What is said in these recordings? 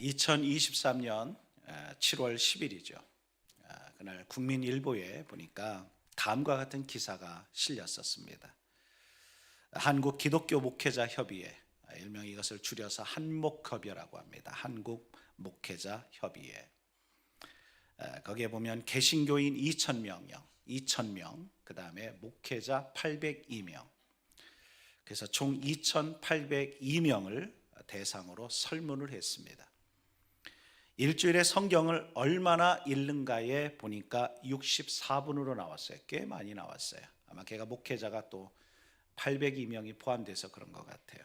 2023년 7월 10일이죠. 그날 국민일보에 보니까 다음과 같은 기사가 실렸었습니다. 한국 기독교 목회자 협의회 일명 이것을 줄여서 한목협의라고 합니다. 한국 목회자 협의회 거기에 보면 개신교인 2,000명요, 2,000명, 그 다음에 목회자 802명. 그래서 총 2,802명을 대상으로 설문을 했습니다. 일주일에 성경을 얼마나 읽는가에 보니까 64분으로 나왔어요. 꽤 많이 나왔어요. 아마 걔가 목회자가 또 802명이 포함돼서 그런 것 같아요.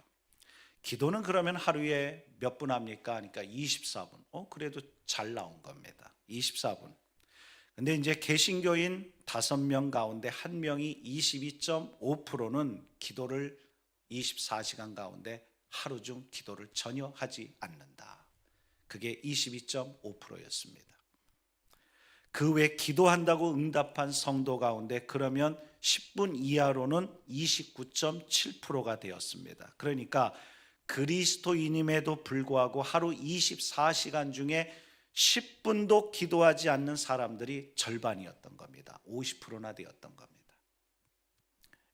기도는 그러면 하루에 몇 분 합니까? 그러니까 24분. 어, 그래도 잘 나온 겁니다. 24분. 근데 이제 개신교인 5명 가운데 한 명이 22.5%는 기도를 24시간 가운데 하루 중 기도를 전혀 하지 않는다. 그게 22.5%였습니다. 그 외 기도한다고 응답한 성도 가운데 그러면 10분 이하로는 29.7%가 되었습니다. 그러니까 그리스도인임에도 불구하고 하루 24시간 중에 10분도 기도하지 않는 사람들이 절반이었던 겁니다. 50%나 되었던 겁니다.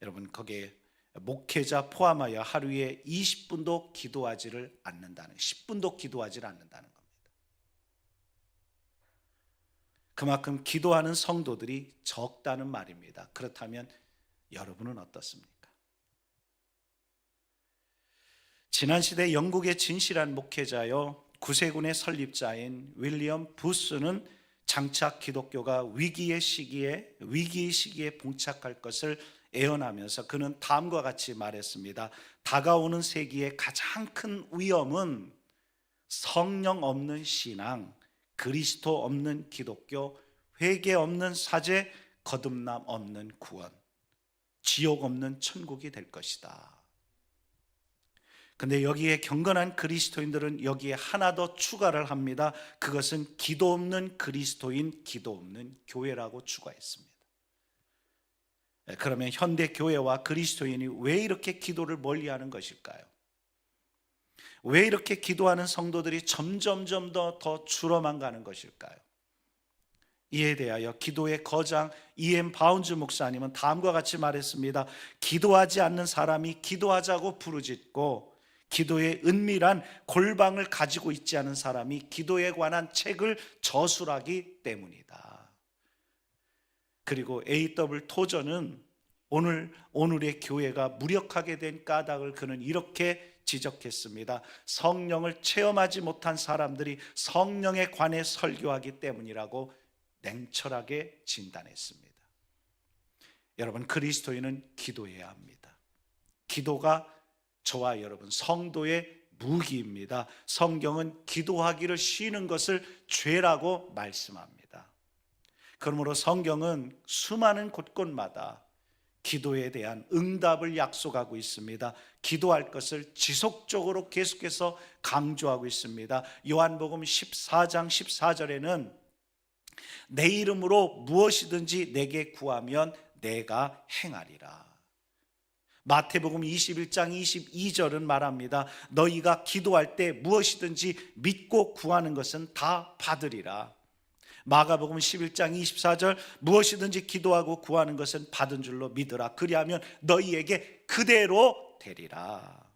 여러분 거기에 목회자 포함하여 하루에 20분도 기도하지를 않는다는 10분도 기도하지를 않는다는 겁니다. 그만큼 기도하는 성도들이 적다는 말입니다. 그렇다면 여러분은 어떻습니까? 지난 시대 영국의 진실한 목회자요 구세군의 설립자인 윌리엄 부스는 장차 기독교가 위기의 시기에 위기의 시기에 봉착할 것을 애언하면서 그는 다음과 같이 말했습니다. 다가오는 세기의 가장 큰 위험은 성령 없는 신앙, 그리스도 없는 기독교, 회개 없는 사제, 거듭남 없는 구원, 지옥 없는 천국이 될 것이다. 근데 여기에 경건한 그리스도인들은 여기에 하나 더 추가를 합니다. 그것은 기도 없는 그리스도인, 기도 없는 교회라고 추가했습니다. 네, 그러면 현대 교회와 그리스도인이 왜 이렇게 기도를 멀리 하는 것일까요? 왜 이렇게 기도하는 성도들이 점점점 더, 더 줄어만 가는 것일까요? 이에 대하여 기도의 거장 이엠 바운즈 목사님은 다음과 같이 말했습니다. 기도하지 않는 사람이 기도하자고 부르짖고 기도의 은밀한 골방을 가지고 있지 않은 사람이 기도에 관한 책을 저술하기 때문이다. 그리고 A.W. 토저는 오늘 오늘의 교회가 무력하게 된 까닭을 그는 이렇게 지적했습니다. 성령을 체험하지 못한 사람들이 성령에 관해 설교하기 때문이라고 냉철하게 진단했습니다. 여러분 그리스도인은 기도해야 합니다. 기도가 저와 여러분 성도의 무기입니다. 성경은 기도하기를 쉬는 것을 죄라고 말씀합니다. 그러므로 성경은 수많은 곳곳마다 기도에 대한 응답을 약속하고 있습니다. 기도할 것을 지속적으로 계속해서 강조하고 있습니다. 요한복음 14장 14절에는 내 이름으로 무엇이든지 내게 구하면 내가 행하리라. 마태복음 21장 22절은 말합니다. 너희가 기도할 때 무엇이든지 믿고 구하는 것은 다 받으리라. 마가복음 11장 24절 무엇이든지 기도하고 구하는 것은 받은 줄로 믿으라. 그리하면 너희에게 그대로 되리라.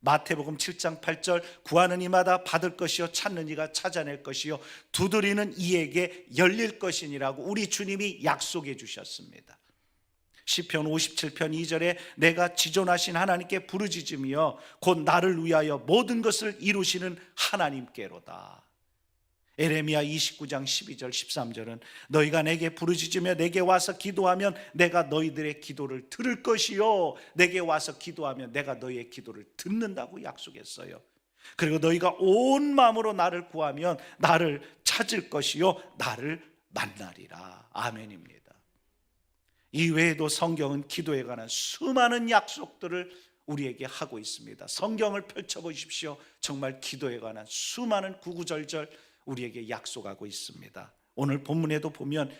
마태복음 7장 8절 구하는 이마다 받을 것이요 찾는 이가 찾아낼 것이요 두드리는 이에게 열릴 것이니라고 우리 주님이 약속해 주셨습니다. 시편 57편 2절에 내가 지존하신 하나님께 부르짖으며 곧 나를 위하여 모든 것을 이루시는 하나님께로다. 에레미야 29장 12절 13절은 너희가 내게 부르짖으며 내게 와서 기도하면 내가 너희들의 기도를 들을 것이요 내게 와서 기도하면 내가 너희의 기도를 듣는다고 약속했어요. 그리고 너희가 온 마음으로 나를 구하면 나를 찾을 것이요 나를 만나리라. 아멘입니다. 이 외에도 성경은 기도에 관한 수많은 약속들을 우리에게 하고 있습니다. 성경을 펼쳐 보십시오. 정말 기도에 관한 수많은 구구절절 우리에게 약속하고 있습니다. 오늘 본문에도 보면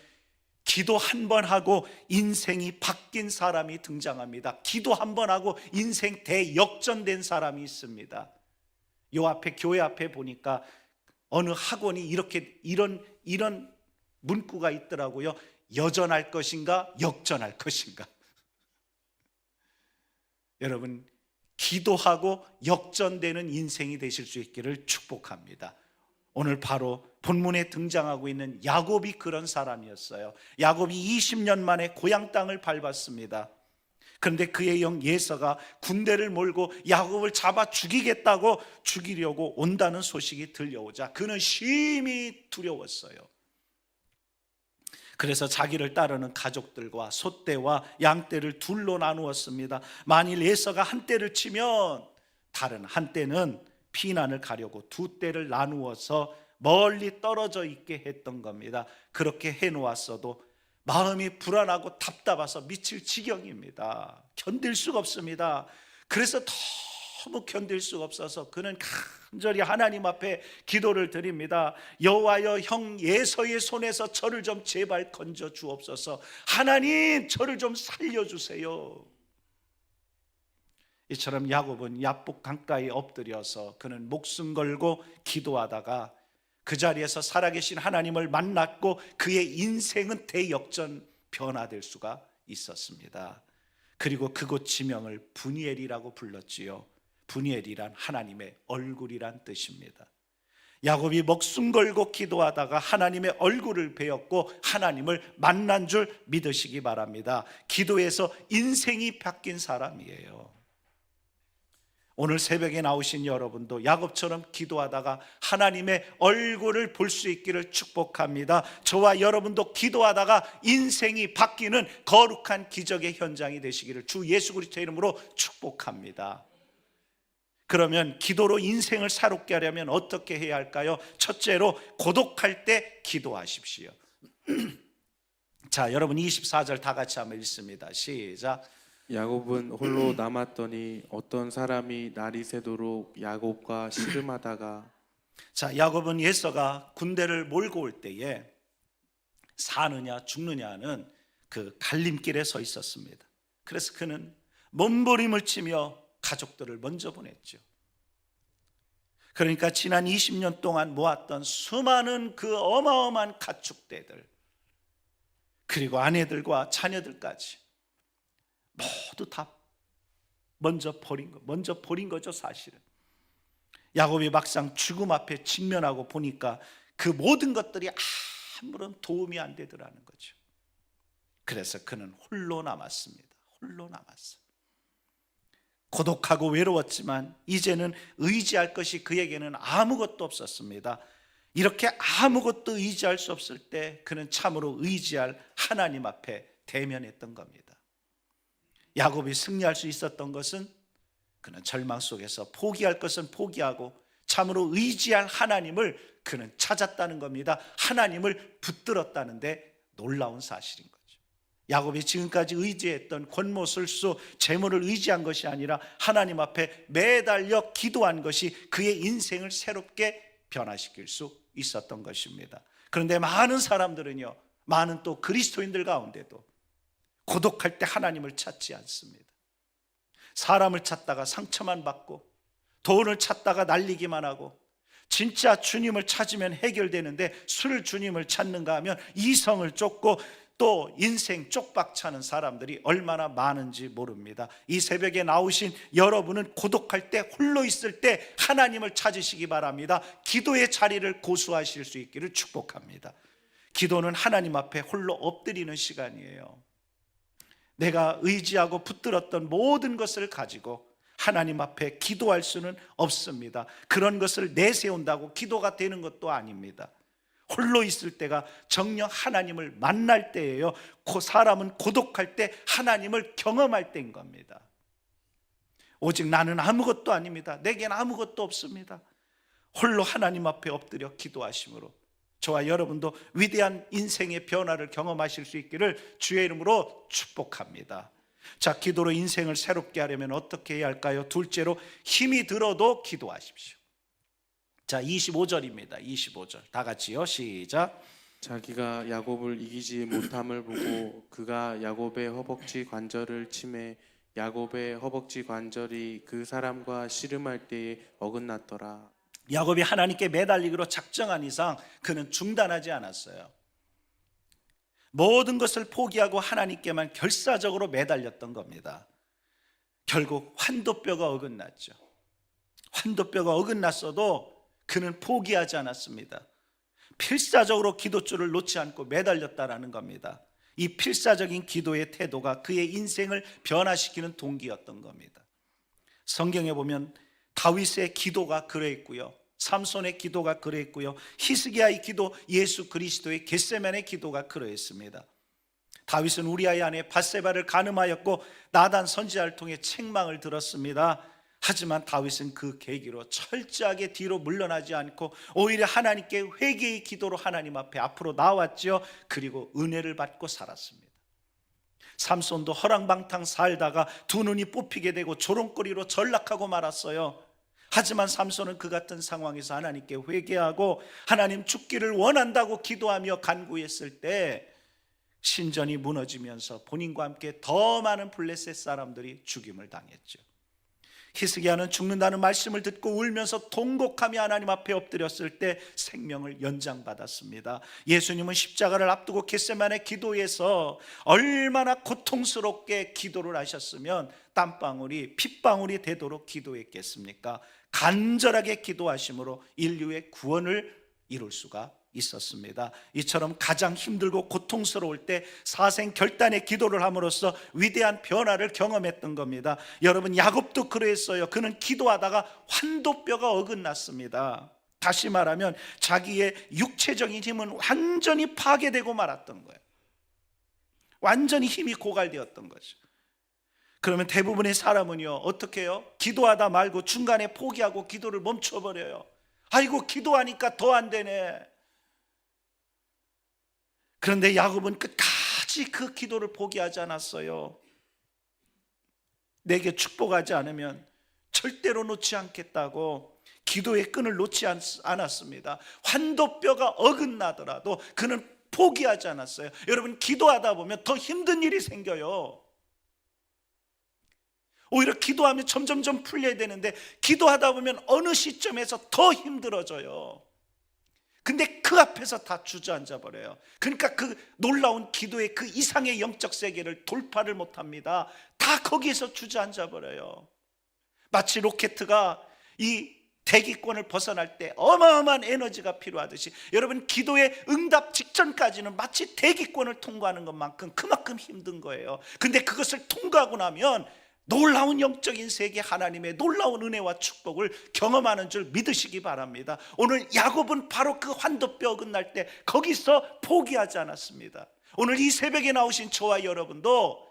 기도 한 번 하고 인생이 바뀐 사람이 등장합니다. 기도 한 번 하고 인생 대역전된 사람이 있습니다. 요 앞에 교회 앞에 보니까 어느 학원이 이렇게 이런 이런 문구가 있더라고요. 여전할 것인가 역전할 것인가. 여러분 기도하고 역전되는 인생이 되실 수 있기를 축복합니다. 오늘 바로 본문에 등장하고 있는 야곱이 그런 사람이었어요. 야곱이 20년 만에 고향 땅을 밟았습니다. 그런데 그의 영 예서가 군대를 몰고 야곱을 잡아 죽이겠다고 죽이려고 온다는 소식이 들려오자 그는 심히 두려웠어요. 그래서 자기를 따르는 가족들과 소떼와 양떼를 둘로 나누었습니다. 만일 예서가 한 떼를 치면 다른 한 떼는 피난을 가려고 두 떼를 나누어서 멀리 떨어져 있게 했던 겁니다. 그렇게 해 놓았어도 마음이 불안하고 답답해서 미칠 지경입니다. 견딜 수가 없습니다. 그래서 너무 견딜 수가 없어서 그는 간절히 하나님 앞에 기도를 드립니다. 여호와여 형 예서의 손에서 저를 좀 제발 건져 주옵소서. 하나님 저를 좀 살려 주세요. 이처럼 야곱은 야복 강가에 엎드려서 그는 목숨 걸고 기도하다가 그 자리에서 살아계신 하나님을 만났고 그의 인생은 대역전 변화될 수가 있었습니다. 그리고 그곳 지명을 분이엘이라고 불렀지요. 분이엘이란 하나님의 얼굴이란 뜻입니다. 야곱이 목숨 걸고 기도하다가 하나님의 얼굴을 배웠고 하나님을 만난 줄 믿으시기 바랍니다. 기도에서 인생이 바뀐 사람이에요. 오늘 새벽에 나오신 여러분도 야곱처럼 기도하다가 하나님의 얼굴을 볼 수 있기를 축복합니다. 저와 여러분도 기도하다가 인생이 바뀌는 거룩한 기적의 현장이 되시기를 주 예수 그리스도 이름으로 축복합니다. 그러면 기도로 인생을 새롭게 하려면 어떻게 해야 할까요? 첫째로 고독할 때 기도하십시오. 자, 여러분 24절 다 같이 한번 읽습니다. 시작. 야곱은 홀로 남았더니 어떤 사람이 날이 새도록 야곱과 씨름하다가 자, 야곱은 예서가 군대를 몰고 올 때에 사느냐 죽느냐는 그 갈림길에 서 있었습니다. 그래서 그는 몸부림을 치며 가족들을 먼저 보냈죠. 그러니까 지난 20년 동안 모았던 수많은 그 어마어마한 가축대들 그리고 아내들과 자녀들까지 모두 다 먼저 버린 거, 먼저 버린 거죠, 사실은. 야곱이 막상 죽음 앞에 직면하고 보니까 그 모든 것들이 아무런 도움이 안 되더라는 거죠. 그래서 그는 홀로 남았습니다. 홀로 남았어. 고독하고 외로웠지만 이제는 의지할 것이 그에게는 아무것도 없었습니다. 이렇게 아무것도 의지할 수 없을 때 그는 참으로 의지할 하나님 앞에 대면했던 겁니다. 야곱이 승리할 수 있었던 것은 그는 절망 속에서 포기할 것은 포기하고 참으로 의지할 하나님을 그는 찾았다는 겁니다. 하나님을 붙들었다는데 놀라운 사실인 거죠. 야곱이 지금까지 의지했던 권모술수 재물을 의지한 것이 아니라 하나님 앞에 매달려 기도한 것이 그의 인생을 새롭게 변화시킬 수 있었던 것입니다. 그런데 많은 사람들은요, 많은 또 그리스도인들 가운데도 고독할 때 하나님을 찾지 않습니다. 사람을 찾다가 상처만 받고 돈을 찾다가 날리기만 하고 진짜 주님을 찾으면 해결되는데 술 주님을 찾는가 하면 이성을 쫓고 또 인생 쪽박차는 사람들이 얼마나 많은지 모릅니다. 이 새벽에 나오신 여러분은 고독할 때 홀로 있을 때 하나님을 찾으시기 바랍니다. 기도의 자리를 고수하실 수 있기를 축복합니다. 기도는 하나님 앞에 홀로 엎드리는 시간이에요. 내가 의지하고 붙들었던 모든 것을 가지고 하나님 앞에 기도할 수는 없습니다. 그런 것을 내세운다고 기도가 되는 것도 아닙니다. 홀로 있을 때가 정녕 하나님을 만날 때예요. 그 사람은 고독할 때 하나님을 경험할 때인 겁니다. 오직 나는 아무것도 아닙니다. 내겐 아무것도 없습니다. 홀로 하나님 앞에 엎드려 기도하심으로 저와 여러분도 위대한 인생의 변화를 경험하실 수 있기를 주의 이름으로 축복합니다. 자, 기도로 인생을 새롭게 하려면 어떻게 해야 할까요? 둘째로 힘이 들어도 기도하십시오. 자, 25절입니다. 25절. 다 같이요. 시작. 자기가 야곱을 이기지 못함을 보고 그가 야곱의 허벅지 관절을 치매 야곱의 허벅지 관절이 그 사람과 씨름할 때에 어긋났더라. 야곱이 하나님께 매달리기로 작정한 이상 그는 중단하지 않았어요. 모든 것을 포기하고 하나님께만 결사적으로 매달렸던 겁니다. 결국 환도뼈가 어긋났죠. 환도뼈가 어긋났어도 그는 포기하지 않았습니다. 필사적으로 기도줄을 놓지 않고 매달렸다라는 겁니다. 이 필사적인 기도의 태도가 그의 인생을 변화시키는 동기였던 겁니다. 성경에 보면 다윗의 기도가 그래 있고요. 삼손의 기도가 그래 있고요. 히스기야의 기도, 예수 그리스도의 겟세만의 기도가 그러 있습니다. 다윗은 우리아의 아내 바세바를 간음하였고 나단 선지자를 통해 책망을 들었습니다. 하지만 다윗은 그 계기로 철저하게 뒤로 물러나지 않고 오히려 하나님께 회개의 기도로 하나님 앞에 앞으로 나왔죠. 그리고 은혜를 받고 살았습니다. 삼손도 허랑방탕 살다가 두 눈이 뽑히게 되고 조롱거리로 전락하고 말았어요. 하지만 삼손은 그 같은 상황에서 하나님께 회개하고 하나님 죽기를 원한다고 기도하며 간구했을 때 신전이 무너지면서 본인과 함께 더 많은 블레셋 사람들이 죽임을 당했죠. 히스기야는 죽는다는 말씀을 듣고 울면서 통곡하며 하나님 앞에 엎드렸을 때 생명을 연장받았습니다. 예수님은 십자가를 앞두고 겟세만의 기도에서 얼마나 고통스럽게 기도를 하셨으면 땀방울이 핏방울이 되도록 기도했겠습니까? 간절하게 기도하심으로 인류의 구원을 이룰 수가 있었습니다. 이처럼 가장 힘들고 고통스러울 때 사생 결단의 기도를 함으로써 위대한 변화를 경험했던 겁니다. 여러분 야곱도 그랬어요. 그는 기도하다가 환도뼈가 어긋났습니다. 다시 말하면 자기의 육체적인 힘은 완전히 파괴되고 말았던 거예요. 완전히 힘이 고갈되었던 거죠. 그러면 대부분의 사람은요 어떻게 해요? 기도하다 말고 중간에 포기하고 기도를 멈춰버려요. 아이고 기도하니까 더 안 되네. 그런데 야곱은 끝까지 그 기도를 포기하지 않았어요. 내게 축복하지 않으면 절대로 놓지 않겠다고 기도의 끈을 놓지 않- 않았습니다. 환도뼈가 어긋나더라도 그는 포기하지 않았어요. 여러분 기도하다 보면 더 힘든 일이 생겨요. 오히려 기도하면 점점점 풀려야 되는데 기도하다 보면 어느 시점에서 더 힘들어져요. 근데 그 앞에서 다 주저앉아 버려요. 그러니까 그 놀라운 기도의 그 이상의 영적 세계를 돌파를 못 합니다. 다 거기에서 주저앉아 버려요. 마치 로켓가 이 대기권을 벗어날 때 어마어마한 에너지가 필요하듯이 여러분 기도의 응답 직전까지는 마치 대기권을 통과하는 것만큼 그만큼 힘든 거예요. 근데 그것을 통과하고 나면 놀라운 영적인 세계 하나님의 놀라운 은혜와 축복을 경험하는 줄 믿으시기 바랍니다. 오늘 야곱은 바로 그 환도뼈 어긋날 때 거기서 포기하지 않았습니다. 오늘 이 새벽에 나오신 저와 여러분도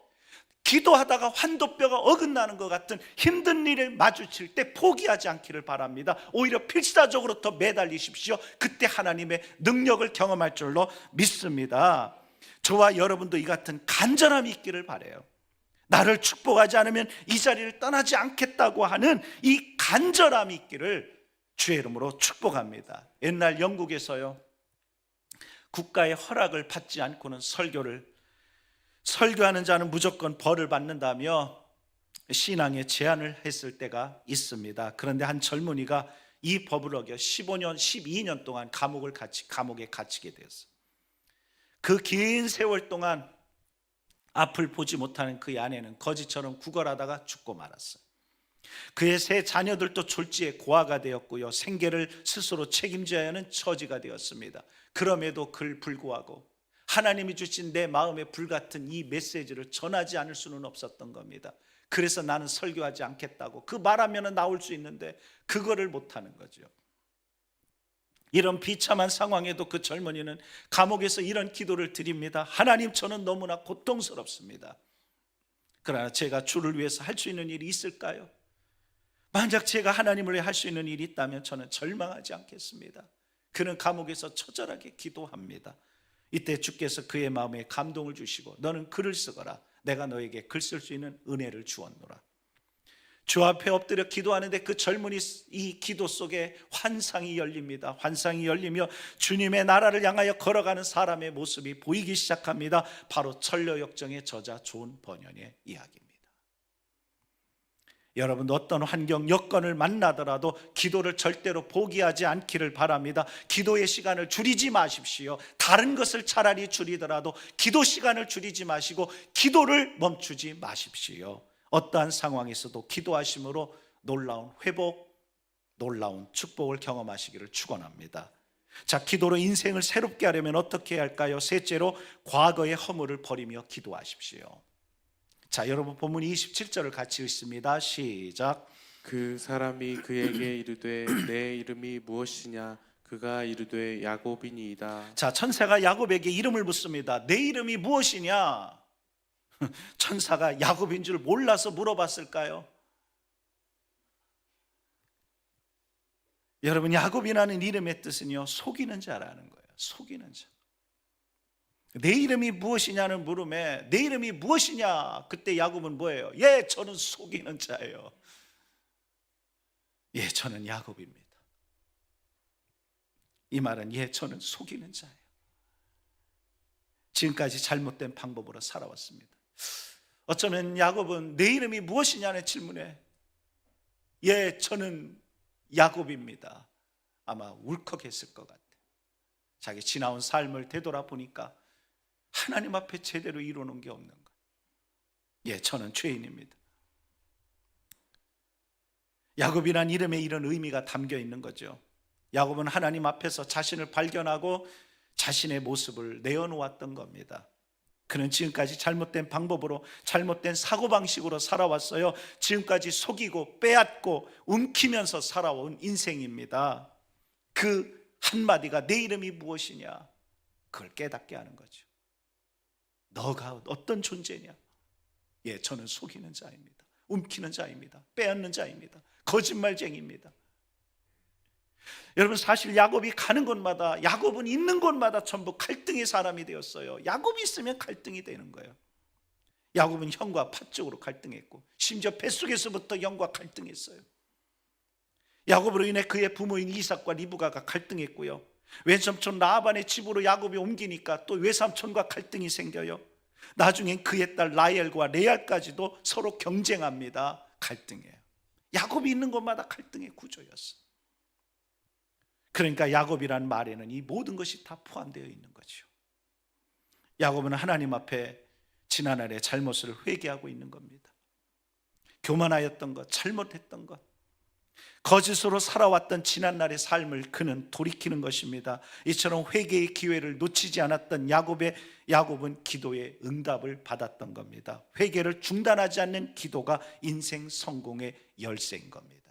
기도하다가 환도뼈가 어긋나는 것 같은 힘든 일을 마주칠 때 포기하지 않기를 바랍니다. 오히려 필사적으로 더 매달리십시오. 그때 하나님의 능력을 경험할 줄로 믿습니다. 저와 여러분도 이 같은 간절함이 있기를 바래요. 나를 축복하지 않으면 이 자리를 떠나지 않겠다고 하는 이 간절함이 있기를 주의 이름으로 축복합니다. 옛날 영국에서요. 국가의 허락을 받지 않고는 설교를 설교하는 자는 무조건 벌을 받는다며 신앙에 제한을 했을 때가 있습니다. 그런데 한 젊은이가 이 법을 어겨 15년, 12년 동안 감옥을 갇히 감옥에 갇히게 되었어요. 그 긴 세월 동안 앞을 보지 못하는 그의 아내는 거지처럼 구걸하다가 죽고 말았어요. 그의 세 자녀들도 졸지에 고아가 되었고요. 생계를 스스로 책임져야 하는 처지가 되었습니다. 그럼에도 그를 불구하고 하나님이 주신 내 마음에 불같은 이 메시지를 전하지 않을 수는 없었던 겁니다. 그래서 나는 설교하지 않겠다고 그 말하면 나올 수 있는데 그거를 못하는 거죠. 이런 비참한 상황에도 그 젊은이는 감옥에서 이런 기도를 드립니다. 하나님 저는 너무나 고통스럽습니다. 그러나 제가 주를 위해서 할 수 있는 일이 있을까요? 만약 제가 하나님을 위해 할 수 있는 일이 있다면 저는 절망하지 않겠습니다. 그는 감옥에서 처절하게 기도합니다. 이때 주께서 그의 마음에 감동을 주시고 너는 글을 쓰거라. 내가 너에게 글 쓸 수 있는 은혜를 주었노라. 주 앞에 엎드려 기도하는데 그 젊은이 이 기도 속에 환상이 열립니다. 환상이 열리며 주님의 나라를 향하여 걸어가는 사람의 모습이 보이기 시작합니다. 바로 천녀역정의 저자 존 번연의 이야기입니다. 여러분 어떤 환경 여건을 만나더라도 기도를 절대로 포기하지 않기를 바랍니다. 기도의 시간을 줄이지 마십시오. 다른 것을 차라리 줄이더라도 기도 시간을 줄이지 마시고 기도를 멈추지 마십시오. 어떠한 상황에서도 기도하심으로 놀라운 회복, 놀라운 축복을 경험하시기를 축원합니다. 자, 기도로 인생을 새롭게 하려면 어떻게 해야 할까요? 셋째로 과거의 허물을 버리며 기도하십시오. 자, 여러분 본문 27절을 같이 읽습니다. 시작. 그 사람이 그에게 이르되 내 이름이 무엇이냐 그가 이르되 야곱이니이다 자, 천사가 야곱에게 이름을 묻습니다. 내 이름이 무엇이냐? 천사가 야곱인 줄 몰라서 물어봤을까요? 여러분, 야곱이라는 이름의 뜻은요, 속이는 자라는 거예요. 속이는 자. 내 이름이 무엇이냐는 물음에 내 이름이 무엇이냐? 그때 야곱은 뭐예요? 예, 저는 속이는 자예요. 예, 저는 야곱입니다. 이 말은 예, 저는 속이는 자예요. 지금까지 잘못된 방법으로 살아왔습니다. 어쩌면 야곱은 내 이름이 무엇이냐는 질문에 예, 저는 야곱입니다. 아마 울컥했을 것 같아요. 자기 지나온 삶을 되돌아보니까 하나님 앞에 제대로 이루는 게 없는 것. 예, 저는 죄인입니다. 야곱이란 이름에 이런 의미가 담겨 있는 거죠. 야곱은 하나님 앞에서 자신을 발견하고 자신의 모습을 내어놓았던 겁니다. 그는 지금까지 잘못된 방법으로 잘못된 사고방식으로 살아왔어요. 지금까지 속이고 빼앗고 움키면서 살아온 인생입니다. 그 한마디가 내 이름이 무엇이냐? 그걸 깨닫게 하는 거죠. 너가 어떤 존재냐? 예, 저는 속이는 자입니다. 움키는 자입니다. 빼앗는 자입니다. 거짓말쟁이입니다. 여러분 사실 야곱이 가는 곳마다 야곱은 있는 곳마다 전부 갈등의 사람이 되었어요. 야곱이 있으면 갈등이 되는 거예요. 야곱은 형과 팥쪽으로 갈등했고 심지어 뱃속에서부터 형과 갈등했어요. 야곱으로 인해 그의 부모인 이삭과 리브가가 갈등했고요. 왼삼촌 라반의 집으로 야곱이 옮기니까 또 외삼촌과 갈등이 생겨요. 나중엔 그의 딸 라헬과 레알까지도 서로 경쟁합니다. 갈등해요. 야곱이 있는 곳마다 갈등의 구조였어. 그러니까 야곱이란 말에는 이 모든 것이 다 포함되어 있는 거죠. 야곱은 하나님 앞에 지난날의 잘못을 회개하고 있는 겁니다. 교만하였던 것, 잘못했던 것, 거짓으로 살아왔던 지난날의 삶을 그는 돌이키는 것입니다. 이처럼 회개의 기회를 놓치지 않았던 야곱의 야곱은 기도의 응답을 받았던 겁니다. 회개를 중단하지 않는 기도가 인생 성공의 열쇠인 겁니다.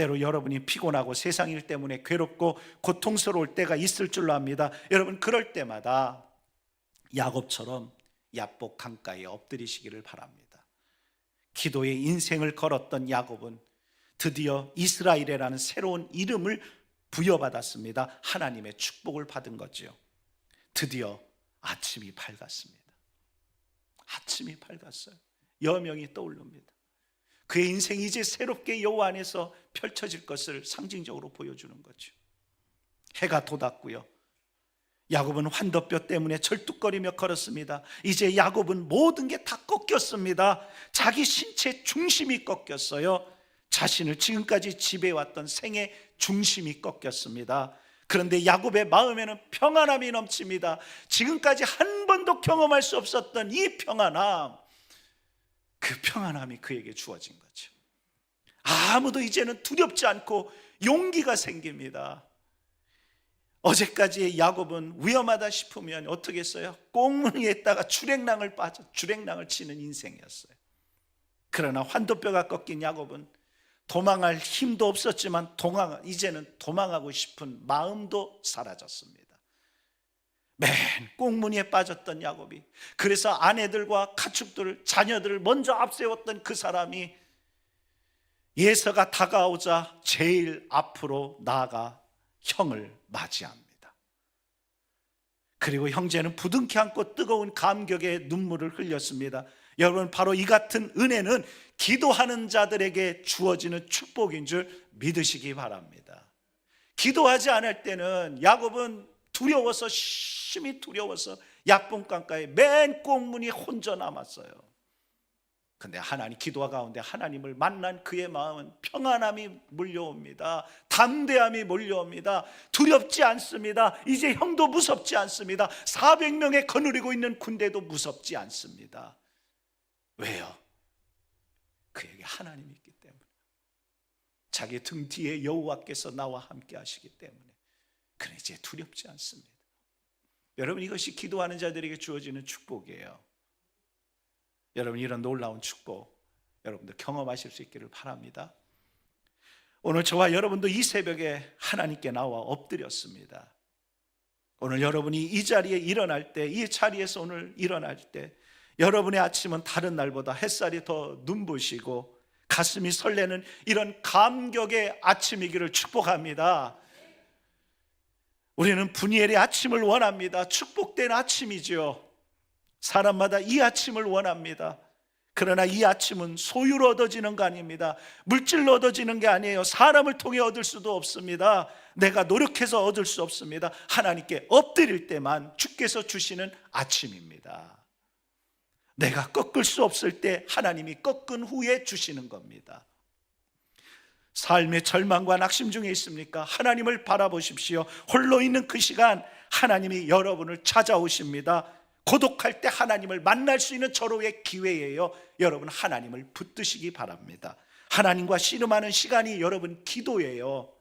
때로 여러분이 피곤하고 세상 일 때문에 괴롭고 고통스러울 때가 있을 줄로 압니다. 여러분 그럴 때마다 야곱처럼 야복 강가에 엎드리시기를 바랍니다. 기도의 인생을 걸었던 야곱은 드디어 이스라엘이라는 새로운 이름을 부여받았습니다. 하나님의 축복을 받은 거지요. 드디어 아침이 밝았습니다. 아침이 밝았어요. 여명이 떠오릅니다. 그의 인생이 이제 새롭게 여호와 안에서 펼쳐질 것을 상징적으로 보여주는 거죠. 해가 돋았고요. 야곱은 환도뼈 때문에 절뚝거리며 걸었습니다. 이제 야곱은 모든 게 다 꺾였습니다. 자기 신체 중심이 꺾였어요. 자신을 지금까지 지배해왔던 생의 중심이 꺾였습니다. 그런데 야곱의 마음에는 평안함이 넘칩니다. 지금까지 한 번도 경험할 수 없었던 이 평안함, 그 평안함이 그에게 주어진 거죠. 아무도 이제는 두렵지 않고 용기가 생깁니다. 어제까지의 야곱은 위험하다 싶으면 어떻게 했어요? 꽁무니에다가 주랭랑을 빠져 주랭랑을 치는 인생이었어요. 그러나 환도뼈가 꺾인 야곱은 도망할 힘도 없었지만 도망, 이제는 도망하고 싶은 마음도 사라졌습니다. 맨 꽁무니에 빠졌던 야곱이 그래서 아내들과 가축들, 자녀들을 먼저 앞세웠던 그 사람이 예서가 다가오자 제일 앞으로 나아가 형을 맞이합니다. 그리고 형제는 부둥켜 안고 뜨거운 감격의 눈물을 흘렸습니다. 여러분 바로 이 같은 은혜는 기도하는 자들에게 주어지는 축복인 줄 믿으시기 바랍니다. 기도하지 않을 때는 야곱은 두려워서 심히 두려워서 약봉 강가에 맨 꽁문이 혼자 남았어요. 근데 하나님 기도와 가운데 하나님을 만난 그의 마음은 평안함이 몰려옵니다. 담대함이 몰려옵니다. 두렵지 않습니다. 이제 형도 무섭지 않습니다. 400명에 거느리고 있는 군대도 무섭지 않습니다. 왜요? 그에게 하나님이 있기 때문에. 자기 등 뒤에 여호와께서 나와 함께 하시기 때문에. 그래 이제 두렵지 않습니다. 여러분 이것이 기도하는 자들에게 주어지는 축복이에요. 여러분 이런 놀라운 축복 여러분들 경험하실 수 있기를 바랍니다. 오늘 저와 여러분도 이 새벽에 하나님께 나와 엎드렸습니다. 오늘 여러분이 이 자리에 일어날 때, 이 자리에서 오늘 일어날 때, 여러분의 아침은 다른 날보다 햇살이 더 눈부시고 가슴이 설레는 이런 감격의 아침이기를 축복합니다. 우리는 분이엘의 아침을 원합니다. 축복된 아침이죠. 사람마다 이 아침을 원합니다. 그러나 이 아침은 소유로 얻어지는 거 아닙니다. 물질로 얻어지는 게 아니에요. 사람을 통해 얻을 수도 없습니다. 내가 노력해서 얻을 수 없습니다. 하나님께 엎드릴 때만 주께서 주시는 아침입니다. 내가 꺾을 수 없을 때 하나님이 꺾은 후에 주시는 겁니다. 삶의 절망과 낙심 중에 있습니까? 하나님을 바라보십시오. 홀로 있는 그 시간 하나님이 여러분을 찾아오십니다. 고독할 때 하나님을 만날 수 있는 절호의 기회예요. 여러분 하나님을 붙드시기 바랍니다. 하나님과 씨름하는 시간이 여러분 기도예요.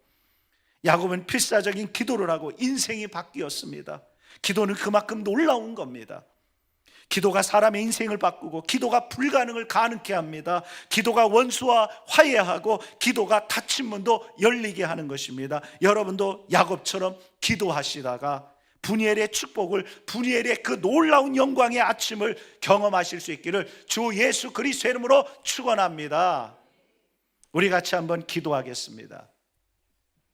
야곱은 필사적인 기도를 하고 인생이 바뀌었습니다. 기도는 그만큼 놀라운 겁니다. 기도가 사람의 인생을 바꾸고 기도가 불가능을 가능케 합니다. 기도가 원수와 화해하고 기도가 닫힌 문도 열리게 하는 것입니다. 여러분도 야곱처럼 기도하시다가 분이엘의 축복을 분이엘의 그 놀라운 영광의 아침을 경험하실 수 있기를 주 예수 그리스도의 이름으로 축원합니다. 우리 같이 한번 기도하겠습니다.